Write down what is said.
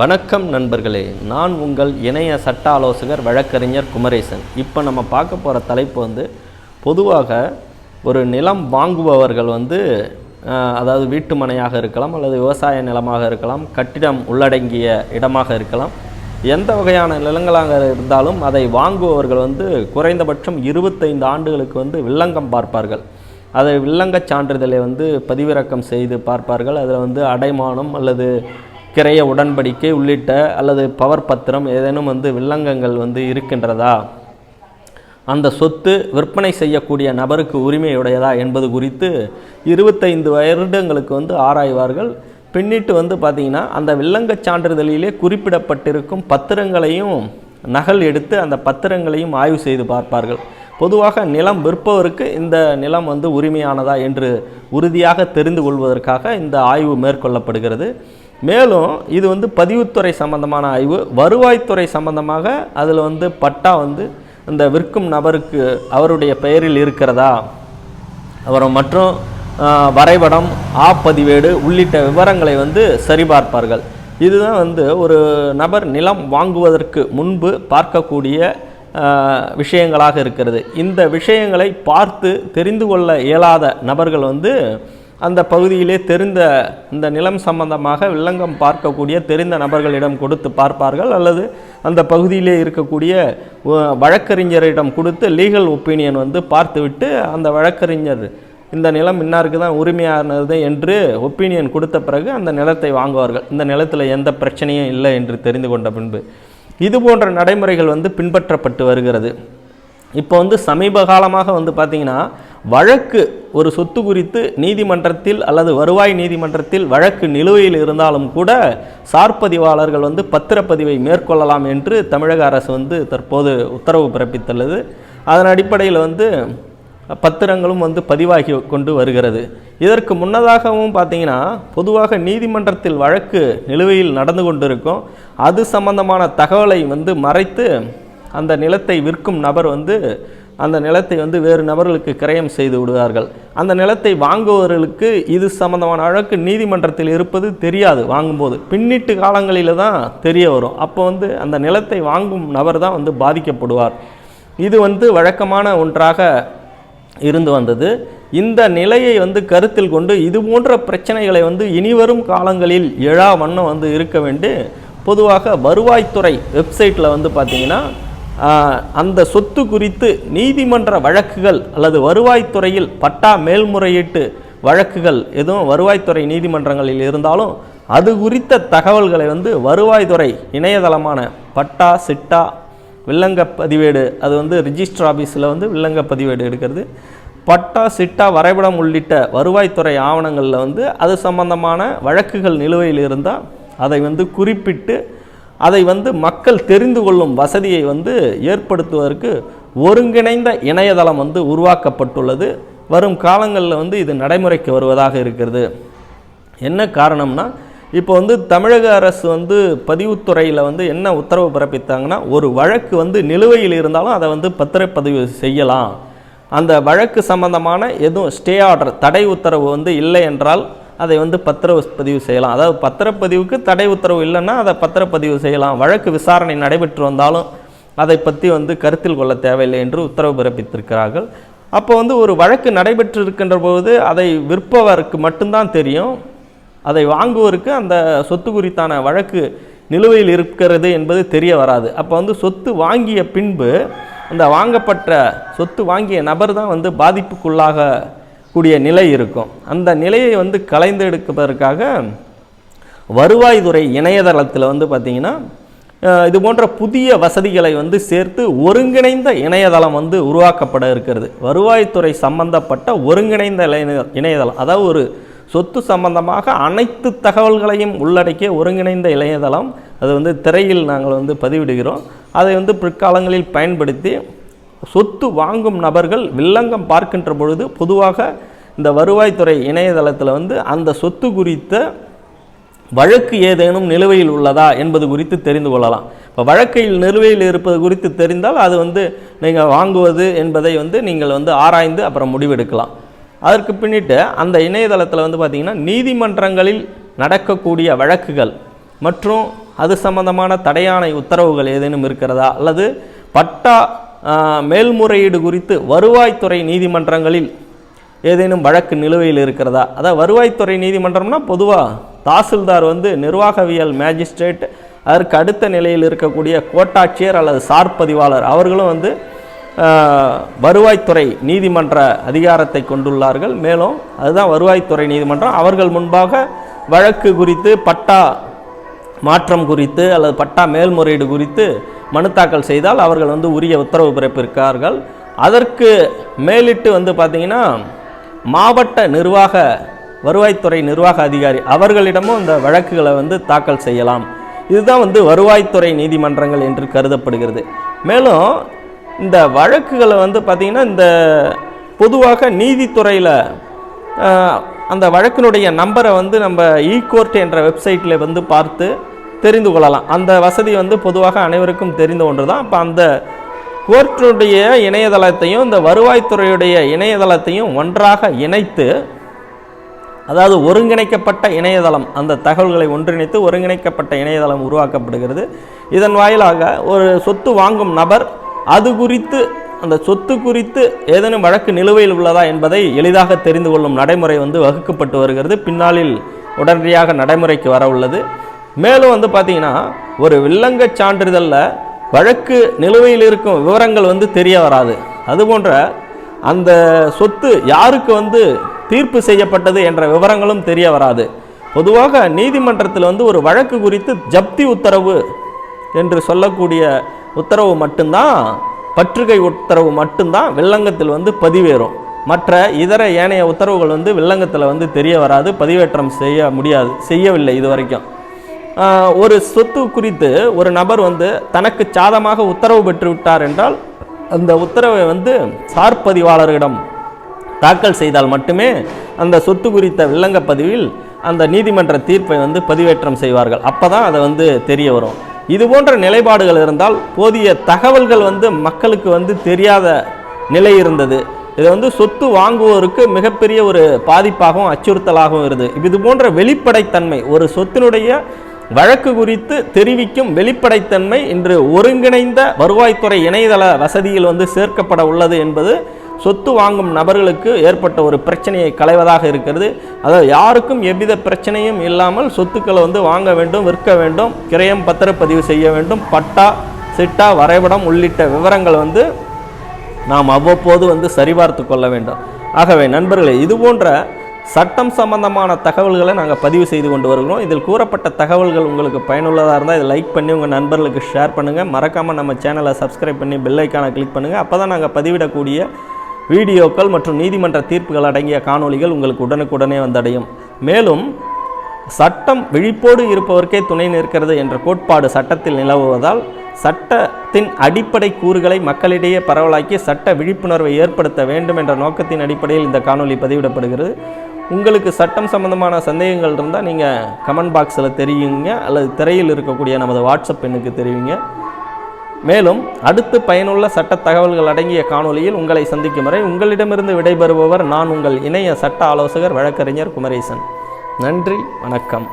வணக்கம் நண்பர்களே நான் உங்கள் இணைய சட்ட ஆலோசகர் வழக்கறிஞர் குமரேசன். இப்போ நம்ம பார்க்க போகிற தலைப்பு வந்து பொதுவாக ஒரு நிலம் வாங்குபவர்கள் வந்து அதாவது வீட்டு மனையாக இருக்கலாம் அல்லது விவசாய நிலமாக இருக்கலாம் கட்டிடம் உள்ளடங்கிய இடமாக இருக்கலாம் எந்த வகையான நிலங்களாக இருந்தாலும் அதை வாங்குபவர்கள் வந்து குறைந்தபட்சம் இருபத்தைந்து ஆண்டுகளுக்கு வந்து வில்லங்கம் பார்ப்பார்கள். அதை வில்லங்கச் சான்றிதழை வந்து பதிவிறக்கம் செய்து பார்ப்பார்கள். அதில் வந்து அடைமானம் அல்லது கிரைய உடன்படிக்கை உள்ளிட்ட அல்லது பவர் பத்திரம் ஏதேனும் வந்து வில்லங்கங்கள் வந்து இருக்கின்றதா? அந்த சொத்து விற்பனை செய்யக்கூடிய நபருக்கு உரிமையுடையதா என்பது குறித்து இருபத்தைந்து வருடங்களுக்கு வந்து ஆராய்வார்கள். பின்னிட்டு வந்து பார்த்திங்கன்னா அந்த வில்லங்கச் சான்றிதழிலே குறிப்பிடப்பட்டிருக்கும் பத்திரங்களையும் நகல் எடுத்து அந்த பத்திரங்களையும் ஆய்வு செய்து பார்ப்பார்கள். பொதுவாக நிலம் விற்பவருக்கு இந்த நிலம் வந்து உரிமையானதா என்று உறுதியாக தெரிந்து கொள்வதற்காக இந்த ஆய்வு மேற்கொள்ளப்படுகிறது. மேலும் இது வந்து பதிவுத்துறை சம்பந்தமான ஆய்வு வருவாய்த்துறை சம்பந்தமாக அதில் வந்து பட்டா வந்து இந்த விற்கும் நபருக்கு அவருடைய பெயரில் இருக்கிறதா? அப்புறம் மற்றும் வரைபடம் ஆப்பதிவேடு உள்ளிட்ட விவரங்களை வந்து சரிபார்ப்பார்கள். இதுதான் வந்து ஒரு நபர் நிலம் வாங்குவதற்கு முன்பு பார்க்கக்கூடிய விஷயங்களாக இருக்கிறது. இந்த விஷயங்களை பார்த்து தெரிந்து கொள்ள இயலாத நபர்கள் வந்து அந்த பகுதியிலே தெரிந்த இந்த நிலம் சம்பந்தமாக வில்லங்கம் பார்க்கக்கூடிய தெரிந்த நபர்களிடம் கொடுத்து பார்ப்பார்கள் அல்லது அந்த பகுதியிலே இருக்கக்கூடிய வழக்கறிஞரிடம் கொடுத்து லீகல் ஒப்பீனியன் வந்து பார்த்துவிட்டு அந்த வழக்கறிஞர் இந்த நிலம் இன்னாருக்கு தான் உரிமையானது என்று ஒப்பீனியன் கொடுத்த பிறகு அந்த நிலத்தை வாங்குவார்கள். இந்த நிலத்தில் எந்த பிரச்சனையும் இல்லை என்று தெரிந்து கொண்ட பின்பு. இது போன்ற நடைமுறைகள் வந்து பின்பற்றப்பட்டு வருகிறது. இப்போ வந்து சமீப காலமாக வந்து பார்த்திங்கன்னா வழக்கு ஒரு சொத்து குறித்து நீதிமன்றத்தில் அல்லது வருவாய் நீதிமன்றத்தில் வழக்கு நிலுவையில் இருந்தாலும் கூட சார்பதிவாளர்கள் வந்து பத்திரப்பதிவை மேற்கொள்ளலாம் என்று தமிழக அரசு வந்து தற்போது உத்தரவு பிறப்பித்துள்ளது. அதன் அடிப்படையில் வந்து பத்திரங்களும் வந்து பதிவாகி கொண்டு வருகிறது. இதற்கு முன்னதாகவும் பார்த்தீங்கன்னா பொதுவாக நீதிமன்றத்தில் வழக்கு நிலுவையில் நடந்து கொண்டிருக்கும். அது சம்பந்தமான தகவலை வந்து மறைத்து அந்த நிலத்தை விற்கும் நபர் வந்து அந்த நிலத்தை வந்து வேறு நபர்களுக்கு கிரயம் செய்து விடுவார்கள். அந்த நிலத்தை வாங்குபவர்களுக்கு இது சம்பந்தமான வழக்கு நீதிமன்றத்தில் இருப்பது தெரியாது வாங்கும்போது. பின்னிட்டு காலங்களில் தான் தெரிய வரும். அப்போ வந்து அந்த நிலத்தை வாங்கும் நபர் தான் வந்து பாதிக்கப்படுவார். இது வந்து வழக்கமான ஒன்றாக இருந்து வந்தது. இந்த நிலையை வந்து கருத்தில் கொண்டு இது போன்ற பிரச்சனைகளை வந்து இனிவரும் காலங்களில் எழா வண்ணம் வந்து இருக்க வேண்டி பொதுவாக வருவாய்த்துறை வெப்சைட்டில் வந்து பார்த்தீங்கன்னா அந்த சொத்து குறித்து நீதிமன்ற வழக்குகள் அல்லது வருவாய்த்துறையில் பட்டா மேல்முறையீட்டு வழக்குகள் எதுவும் வருவாய்த்துறை நீதிமன்றங்களில் இருந்தாலும் அது குறித்த தகவல்களை வந்து வருவாய்த்துறை இணையதளமான பட்டா சிட்டா வில்லங்க பதிவேடு அது வந்து ரிஜிஸ்டர் ஆஃபீஸில் வந்து வில்லங்க பதிவேடு எடுக்கிறது. பட்டா சிட்டா வரைபடம் உள்ளிட்ட வருவாய்த்துறை ஆவணங்களில் வந்து அது சம்பந்தமான வழக்குகள் நிலுவையில் இருந்தால் அதை வந்து குறிப்பிட்டு அதை வந்து மக்கள் தெரிந்து கொள்ளும் வசதியை வந்து ஏற்படுத்துவதற்கு ஒருங்கிணைந்த இணையதளம் வந்து உருவாக்கப்பட்டுள்ளது. வரும் காலங்களில் வந்து இது நடைமுறைக்கு வருவதாக இருக்கிறது. என்ன காரணம்னா இப்போ வந்து தமிழக அரசு வந்து பதிவுத்துறையில் வந்து என்ன உத்தரவு பிறப்பித்தாங்கன்னா ஒரு வழக்கு வந்து நிலுவையில் இருந்தாலும் அதை வந்து பத்திரப்பதிவு செய்யலாம். அந்த வழக்கு சம்பந்தமான எதுவும் ஸ்டே ஆர்டர் தடை உத்தரவு வந்து இல்லை என்றால் அதை வந்து பத்திரப்பதிவு செய்யலாம். அதாவது பத்திரப்பதிவுக்கு தடை உத்தரவு இல்லைன்னா அதை பத்திரப்பதிவு செய்யலாம். வழக்கு விசாரணை நடைபெற்று வந்தாலும் அதை பற்றி வந்து கருத்தில் கொள்ள தேவையில்லை என்று உத்தரவு பிறப்பித்திருக்கிறார்கள். அப்போ வந்து ஒரு வழக்கு நடைபெற்று இருக்கின்ற போது அதை விற்பவருக்கு மட்டும்தான் தெரியும். அதை வாங்குவோருக்கு அந்த சொத்து குறித்தான வழக்கு நிலுவையில் இருக்கிறது என்பது தெரிய வராது. அப்போ வந்து சொத்து வாங்கிய பின்பு அந்த வாங்கப்பட்ட சொத்து வாங்கிய நபர் தான் வந்து பாதிப்புக்குள்ளாக கூடிய நிலை இருக்கும். அந்த நிலையை வந்து கலைந்து எடுப்பதற்காக வருவாய்த்துறை இணையதளத்தில் வந்து பார்த்திங்கன்னா இது போன்ற புதிய வசதிகளை வந்து சேர்த்து ஒருங்கிணைந்த இணையதளம் வந்து உருவாக்கப்பட இருக்கிறது. வருவாய்த்துறை சம்பந்தப்பட்ட ஒருங்கிணைந்த இணையதளம் அதாவது ஒரு சொத்து சம்பந்தமாக அனைத்து தகவல்களையும் உள்ளடக்கிய ஒருங்கிணைந்த இணையதளம் அது வந்து திரையில் நாங்கள் வந்து பதிவிடுகிறோம். அதை வந்து பிற்காலங்களில் பயன்படுத்தி சொத்து வாங்கும் நபர்கள் வில்லங்கம் பார்க்கின்ற பொழுது பொதுவாக இந்த வருவாய்த்துறை இணையதளத்தில் வந்து அந்த சொத்து குறித்த வழக்கு ஏதேனும் நிலுவையில் உள்ளதா என்பது குறித்து தெரிந்து கொள்ளலாம். இப்போ வழக்கையில் நிலுவையில் இருப்பது குறித்து தெரிந்தால் அது வந்து நீங்கள் வாங்குவது என்பதை வந்து நீங்கள் வந்து ஆராய்ந்து அப்புறம் முடிவெடுக்கலாம். அதற்கு பின்னிட்டு அந்த இணையதளத்தில் வந்து பார்த்திங்கன்னா நீதிமன்றங்களில் நடக்கக்கூடிய வழக்குகள் மற்றும் அது சம்பந்தமான தடையான உத்தரவுகள் ஏதேனும் இருக்கிறதா? அல்லது பட்டா மேல்முறையீடு குறித்து வருவாய்த்துறை நீதிமன்றங்களில் ஏதேனும் வழக்கு நிலுவையில் இருக்கிறதா? அதாவது வருவாய்த்துறை நீதிமன்றம்னா பொதுவாக தாசில்தார் வந்து நிர்வாகவியல் மேஜிஸ்ட்ரேட் அதற்கு அடுத்த நிலையில் இருக்கக்கூடிய கோட்டாட்சியர் அல்லது சார் பதிவாளர் அவர்களும் வந்து வருவாய்த்துறை நீதிமன்ற அதிகாரத்தை கொண்டுள்ளார்கள். மேலும் அதுதான் வருவாய்த்துறை நீதிமன்றம். அவர்கள் முன்பாக வழக்கு குறித்து பட்டா மாற்றம் குறித்து அல்லது பட்டா மேல்முறையீடு குறித்து மனு தாக்கல் செய்தால் அவர்கள் வந்து உரிய உத்தரவு பிறப்பிருக்கார்கள் அதற்கு மேலிட்டு வந்து பார்த்திங்கன்னா மாவட்ட நிர்வாக வருவாய்த்துறை நிர்வாக அதிகாரி அவர்களிடமும் இந்த வழக்குகளை வந்து தாக்கல் செய்யலாம். இதுதான் வந்து வருவாய்த்துறை நீதிமன்றங்கள் என்று கருதப்படுகிறது. மேலும் இந்த வழக்குகளை வந்து பார்த்திங்கன்னா இந்த பொதுவாக நீதித்துறையில் அந்த வழக்கினுடைய நம்பரை வந்து நம்ம இ கோர்ட் என்ற வெப்சைட்டில் வந்து பார்த்து தெரிந்து கொள்ளலாம். அந்த வசதி வந்து பொதுவாக அனைவருக்கும் தெரிந்த ஒன்று தான் இப்போ அந்த கோர்ட்டுடைய இணையதளத்தையும் இந்த வருவாய்த்துறையுடைய இணையதளத்தையும் ஒன்றாக இணைத்து அதாவது ஒருங்கிணைக்கப்பட்ட இணையதளம் அந்த தகவல்களை ஒன்றிணைத்து ஒருங்கிணைக்கப்பட்ட இணையதளம் உருவாக்கப்படுகிறது. இதன் வாயிலாக ஒரு சொத்து வாங்கும் நபர் அது குறித்து அந்த சொத்து குறித்து ஏதேனும் வழக்கு நிலுவையில் உள்ளதா என்பதை எளிதாக தெரிந்து கொள்ளும் நடைமுறை வந்து வகுக்கப்பட்டு வருகிறது. பின்னாளில் உடனடியாக நடைமுறைக்கு வர உள்ளது. மேலும் வந்து பார்த்தீங்கன்னா ஒரு வில்லங்கச் சான்றிதழில் வழக்கு நிலுவையில் இருக்கும் விவரங்கள் வந்து தெரிய வராது. அதுபோன்ற அந்த சொத்து யாருக்கு வந்து தீர்ப்பு செய்யப்பட்டது என்ற விவரங்களும் தெரிய வராது. பொதுவாக நீதிமன்றத்தில் வந்து ஒரு வழக்கு குறித்து ஜப்தி உத்தரவு என்று சொல்லக்கூடிய உத்தரவு மட்டும்தான் பற்றுகை உத்தரவு மட்டும்தான் வில்லங்கத்தில் வந்து பதிவேறும். மற்ற இதர ஏனைய உத்தரவுகள் வந்து வில்லங்கத்தில் வந்து தெரிய வராது பதிவேற்றம் செய்ய முடியாது செய்யவில்லை இது வரைக்கும் ஒரு சொத்து குறித்து ஒரு நபர் வந்து தனக்கு சாதமாக உத்தரவு பெற்று விட்டார் என்றால் அந்த உத்தரவை வந்து சார் பதிவாளர்களிடம் தாக்கல் செய்தால் மட்டுமே அந்த சொத்து குறித்த வில்லங்க பதிவில் அந்த நீதிமன்ற தீர்ப்பை வந்து பதிவேற்றம் செய்வார்கள். அப்போ தான் அதை வந்து தெரிய வரும். இது போன்ற நிலைப்பாடுகள் இருந்தால் போதிய தகவல்கள் வந்து மக்களுக்கு வந்து தெரியாத நிலை இருந்தது. இது வந்து சொத்து வாங்குவோருக்கு மிகப்பெரிய ஒரு பாதிப்பாகவும் அச்சுறுத்தலாகவும் இருது இது போன்ற வெளிப்படைத்தன்மை ஒரு சொத்தினுடைய வழக்கு குறித்து தெரிவிக்கும் வெளிப்படைத்தன்மை இன்று ஒருங்கிணைந்த வருவாய்த்துறை இணையதள வசதியில் வந்து சேர்க்கப்பட உள்ளது என்பது சொத்து வாங்கும் நபர்களுக்கு ஏற்பட்ட ஒரு பிரச்சனையை களைவதாக இருக்கிறது. அதாவது யாருக்கும் எவ்வித பிரச்சனையும் இல்லாமல் சொத்துக்களை வந்து வாங்க வேண்டும் விற்க வேண்டும் கிரயம் பத்திரப்பதிவு செய்ய வேண்டும் பட்டா சிட்டா வரைபடம் உள்ளிட்ட விவரங்கள் வந்து நாம் அவ்வப்போது வந்து சரிபார்த்து கொள்ள வேண்டும். ஆகவே நண்பர்களே இது போன்ற சட்டம் சம்பந்தமான தகவல்களை நாங்கள் பதிவு செய்து கொண்டு வருகிறோம். இதில் கூறப்பட்ட தகவல்கள் உங்களுக்கு பயனுள்ளதாக இருந்தால் இதை லைக் பண்ணி உங்கள் நண்பர்களுக்கு ஷேர் பண்ணுங்கள் மறக்காமல் நம்ம சேனலை சப்ஸ்கிரைப் பண்ணி பெல்லைக்கான கிளிக் பண்ணுங்கள் அப்போ தான் நாங்கள் பதிவிடக்கூடிய வீடியோக்கள் மற்றும் நீதிமன்ற தீர்ப்புகள் அடங்கிய காணொலிகள் உங்களுக்கு உடனுக்குடனே வந்தடையும். மேலும் சட்டம் விழிப்போடு இருப்பவர்க்கே துணை நிற்கிறது என்ற கோட்பாடு சட்டத்தில் நிலவுவதால் சட்டத்தின் அடிப்படை கூறுகளை மக்களிடையே பரவலாக்கி சட்ட விழிப்புணர்வை ஏற்படுத்த வேண்டும் என்ற நோக்கத்தின் அடிப்படையில் இந்த காணொலி பதிவிடப்படுகிறது. உங்களுக்கு சட்டம் சம்பந்தமான சந்தேகங்கள் இருந்தால் நீங்கள் கமெண்ட் பாக்ஸில் தெரியுங்க அல்லது திரையில் இருக்கக்கூடிய நமது வாட்ஸ்அப் எண்ணுக்கு தெரிவிங்க. மேலும் அடுத்து பயனுள்ள சட்ட தகவல்கள் அடங்கிய காணொளியில் உங்களை சந்திக்கும் வரை உங்களிடமிருந்து விடைபெறுபவர் நான் உங்கள் இணைய சட்ட ஆலோசகர் வழக்கறிஞர் குமரேசன். நன்றி வணக்கம்.